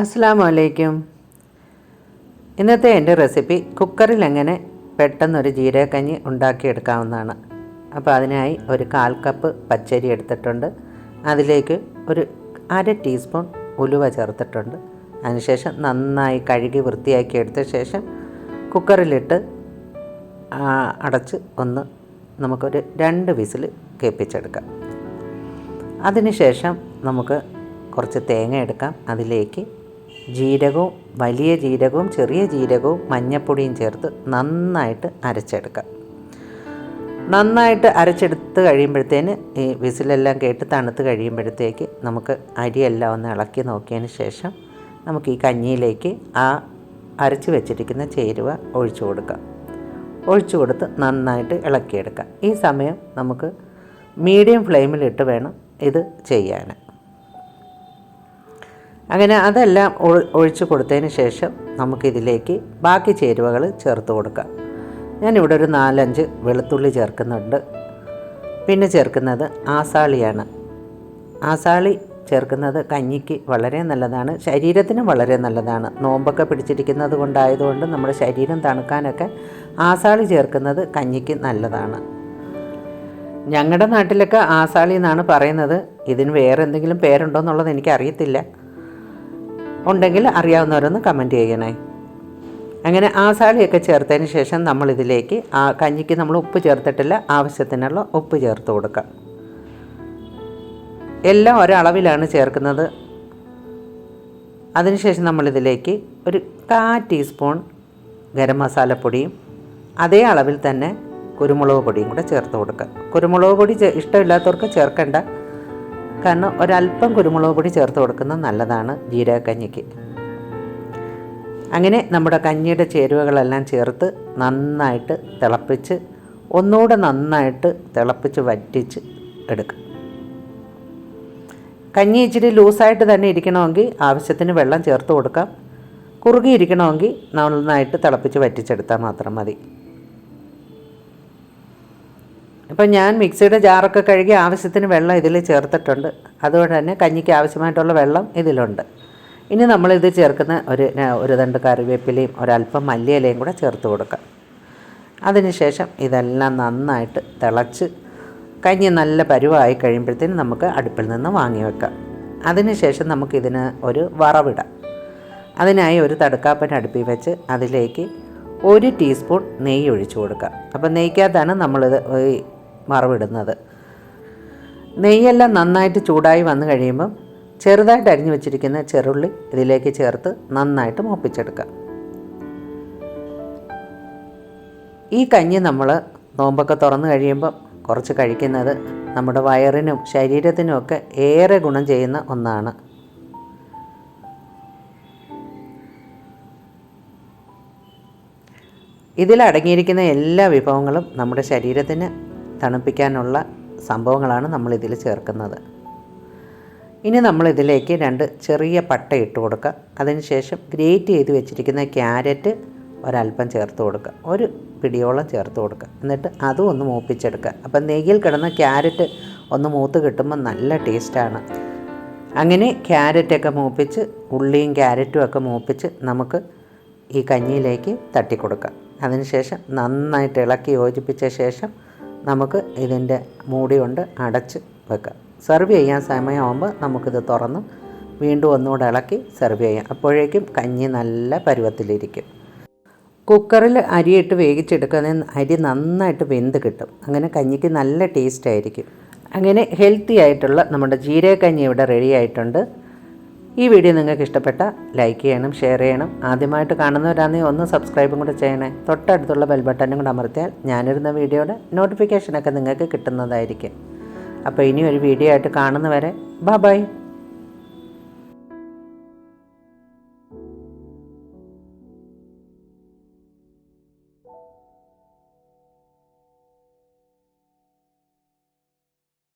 അസ്സാം വലൈക്കും ഇന്നത്തെ എന്റെ റെസിപ്പി കുക്കറിൽ എങ്ങനെ പെട്ടെന്നൊരു ജീരകക്കഞ്ഞി ഉണ്ടാക്കിയെടുക്കാവുന്നതാണ്. അപ്പോൾ അതിനായി ഒരു കാൽ കപ്പ് പച്ചരി എടുത്തിട്ടുണ്ട്. അതിലേക്ക് ഒരു അര ടീസ്പൂൺ ഉലുവ ചേർത്തിട്ടുണ്ട്. അതിനുശേഷം നന്നായി കഴുകി വൃത്തിയാക്കി എടുത്ത ശേഷം കുക്കറിലിട്ട് അടച്ച് ഒന്ന് നമുക്കൊരു രണ്ട് വിസിൽ കേൾപ്പിച്ചെടുക്കാം അതിനുശേഷം നമുക്ക് കുറച്ച് തേങ്ങ എടുക്കാം. അതിലേക്ക് ജീരകവും വലിയ ജീരകവും ചെറിയ ജീരകവും മഞ്ഞപ്പൊടിയും ചേർത്ത് നന്നായിട്ട് അരച്ചെടുക്കാം നന്നായിട്ട് അരച്ചെടുത്ത് കഴിയുമ്പോഴത്തേന് ഈ വിസിലെല്ലാം കേട്ട് തണുത്ത് കഴിയുമ്പോഴത്തേക്ക് നമുക്ക് അരിയെല്ലാം ഒന്ന് ഇളക്കി നോക്കിയതിന് ശേഷം നമുക്ക് ഈ കഞ്ഞിയിലേക്ക് ആ അരച്ച് വെച്ചിരിക്കുന്ന ചേരുവ ഒഴിച്ചു കൊടുക്കാം ഒഴിച്ചു കൊടുത്ത് നന്നായിട്ട് ഇളക്കിയെടുക്കാം ഈ സമയം നമുക്ക് മീഡിയം ഫ്ലെയിമിലിട്ട് വേണം ഇത് ചെയ്യാൻ. അങ്ങനെ അതെല്ലാം ഒഴിച്ചു കൊടുത്തതിന് ശേഷം നമുക്കിതിലേക്ക് ബാക്കി ചേരുവകൾ ചേർത്ത് കൊടുക്കാം. ഞാനിവിടെ ഒരു നാലഞ്ച് വെളുത്തുള്ളി ചേർക്കുന്നുണ്ട്. പിന്നെ ചേർക്കുന്നത് ആസാളിയാണ്. ആസാളി ചേർക്കുന്നത് കഞ്ഞിക്ക് വളരെ നല്ലതാണ്. ശരീരത്തിന് വളരെ നല്ലതാണ്. നോമ്പൊക്കെ പിടിച്ചിരിക്കുന്നത് കൊണ്ടായതുകൊണ്ട് നമ്മുടെ ശരീരം തണുക്കാനൊക്കെ ആസാളി ചേർക്കുന്നത് കഞ്ഞിക്ക് നല്ലതാണ്. ഞങ്ങളുടെ നാട്ടിലൊക്കെ ആസാളി എന്നാണ് പറയുന്നത്. ഇതിന് വേറെ എന്തെങ്കിലും പേരുണ്ടോ എന്നുള്ളത് എനിക്കറിയത്തില്ല. ഉണ്ടെങ്കിൽ അറിയാവുന്നവരൊന്ന് കമന്റ് ചെയ്യണേ. അങ്ങനെ ആസാളിയൊക്കെ ചേർത്തതിന് ശേഷം നമ്മളിതിലേക്ക് ആ കഞ്ഞിക്ക് നമ്മൾ ഉപ്പ് ചേർത്തിട്ടില്ല ആവശ്യത്തിനുള്ള ഉപ്പ് ചേർത്ത് കൊടുക്കാം. എല്ലാം ഒരളവിലാണ് ചേർക്കുന്നത്. അതിനുശേഷം നമ്മളിതിലേക്ക് ഒരു കാ ടീസ്പൂൺ ഗരം മസാലപ്പൊടിയും അതേ അളവിൽ തന്നെ കുരുമുളക് പൊടിയും കൂടെ ചേർത്ത് കൊടുക്കുക കുരുമുളക് പൊടി ഇഷ്ടമില്ലാത്തവർക്ക് ചേർക്കണ്ട. കാരണം ഒരല്പം കുരുമുളക് പൊടി ചേർത്ത് കൊടുക്കുന്നത് നല്ലതാണ് ജീരകക്കഞ്ഞിക്ക്. അങ്ങനെ നമ്മുടെ കഞ്ഞിയുടെ ചേരുവകളെല്ലാം ചേർത്ത് നന്നായിട്ട് തിളപ്പിച്ച് ഒന്നുകൂടെ നന്നായിട്ട് തിളപ്പിച്ച് വറ്റിച്ച് എടുക്കുക കഞ്ഞി ഇച്ചിരി ലൂസായിട്ട് തന്നെ ഇരിക്കണമെങ്കിൽ ആവശ്യത്തിന് വെള്ളം ചേർത്ത് കൊടുക്കാം. കുറുകി ഇരിക്കണമെങ്കിൽ നന്നായിട്ട് തിളപ്പിച്ച് വറ്റിച്ചെടുത്താൽ മാത്രം മതി. ഇപ്പം ഞാൻ മിക്സിയുടെ ജാറൊക്കെ കഴുകി ആവശ്യത്തിന് വെള്ളം ഇതിൽ ചേർത്തിട്ടുണ്ട്. അതുകൊണ്ട് തന്നെ കഞ്ഞിക്ക് ആവശ്യമായിട്ടുള്ള വെള്ളം ഇതിലുണ്ട്. ഇനി നമ്മളിത് ചേർക്കുന്ന ഒരു ഒരു തണ്ട് കറിവേപ്പിലയും ഒരല്പം മല്ലിയിലയും കൂടെ ചേർത്ത് കൊടുക്കാം. അതിനുശേഷം ഇതെല്ലാം നന്നായിട്ട് തിളച്ച് കഞ്ഞി നല്ല പരുവായി കഴിയുമ്പോഴത്തേനും നമുക്ക് അടുപ്പിൽ നിന്ന് വാങ്ങി വെക്കാം. അതിനുശേഷം നമുക്കിതിന് ഒരു വറവിടാം. അതിനായി ഒരു തടുക്കാപ്പൻ അടുപ്പിൽ വെച്ച് അതിലേക്ക് ഒരു ടീസ്പൂൺ നെയ്യ് ഒഴിച്ചു കൊടുക്കാം. അപ്പം നെയ്ക്കകത്താണ് നമ്മളിത് ഈ വറവിടുന്നത് നെയ്യെല്ലാം നന്നായിട്ട് ചൂടായി വന്നു കഴിയുമ്പം ചെറുതായിട്ട് അരിഞ്ഞു വെച്ചിരിക്കുന്ന ചെറുള്ളി ഇതിലേക്ക് ചേർത്ത് നന്നായിട്ട് മൂപ്പിച്ചെടുക്കാം. ഈ കഞ്ഞി നമ്മൾ നോമ്പൊക്കെ തുറന്നു കഴിയുമ്പം കുറച്ച് കഴിക്കുന്നത് നമ്മുടെ വയറിനും ശരീരത്തിനും ഒക്കെ ഏറെ ഗുണം ചെയ്യുന്ന ഒന്നാണ്. ഇതിൽ അടങ്ങിയിരിക്കുന്ന എല്ലാ വിഭവങ്ങളും നമ്മുടെ ശരീരത്തിന് തണുപ്പിക്കാനുള്ള സംഭവങ്ങളാണ് നമ്മളിതിൽ ചേർക്കുന്നത്. ഇനി നമ്മൾ ഇതിലേക്ക് രണ്ട് ചെറിയ പട്ട ഇട്ട് കൊടുക്കുക. അതിനുശേഷം ഗ്രേറ്റ് ചെയ്ത് വെച്ചിരിക്കുന്ന ക്യാരറ്റ് ഒരല്പം ചേർത്ത് കൊടുക്കുക. ഒരു പിടിയോളം ചേർത്ത് കൊടുക്കുക. എന്നിട്ട് അതും ഒന്ന് മൂപ്പിച്ചെടുക്കുക. അപ്പം നെയ്യിൽ കിടന്ന ക്യാരറ്റ് ഒന്ന് മൂത്ത് കിട്ടുമ്പോൾ നല്ല ടേസ്റ്റാണ്. അങ്ങനെ ക്യാരറ്റൊക്കെ മൂപ്പിച്ച് ഉള്ളിയും ക്യാരറ്റും ഒക്കെ മൂപ്പിച്ച് നമുക്ക് ഈ കഞ്ഞിയിലേക്ക് തട്ടിക്കൊടുക്കാം അതിനുശേഷം നന്നായിട്ട് ഇളക്കി യോജിപ്പിച്ച ശേഷം നമുക്ക് ഇതിന്റെ മൂടി കൊണ്ട് അടച്ച് വെക്കാം. സെർവ് ചെയ്യാൻ സമയമാകുമ്പോൾ നമുക്കിത് തുറന്ന് വീണ്ടും ഒന്നുകൂടെ ഇളക്കി സെർവ് ചെയ്യാം. അപ്പോഴേക്കും കഞ്ഞി നല്ല പരുവത്തിലിരിക്കും. കുക്കറിൽ അരിയിട്ട് വേവിച്ചെടുക്കുന്ന അരി നന്നായിട്ട് വെന്ത് കിട്ടും. അങ്ങനെ കഞ്ഞിക്ക് നല്ല ടേസ്റ്റ് ആയിരിക്കും. അങ്ങനെ ഹെൽത്തി ആയിട്ടുള്ള നമ്മുടെ ജീരകക്കഞ്ഞി ഇവിടെ റെഡി ആയിട്ടുണ്ട്. ഈ വീഡിയോ നിങ്ങൾക്ക് ഇഷ്ടപ്പെട്ട ലൈക്ക് ചെയ്യണം ഷെയർ ചെയ്യണം. ആദ്യമായിട്ട് കാണുന്നവരാണെങ്കിൽ ഒന്ന് സബ്സ്ക്രൈബും കൂടെ ചെയ്യണേ. തൊട്ടടുത്തുള്ള ബെൽ ബട്ടണും കൂടെ അമർത്തിയാൽ ഞാനിരുന്ന വീഡിയോയുടെ നോട്ടിഫിക്കേഷനൊക്കെ നിങ്ങൾക്ക് കിട്ടുന്നതായിരിക്കും. അപ്പോൾ ഇനി ഒരു വീഡിയോ ആയിട്ട് കാണുന്നവരെ ബൈ ബൈ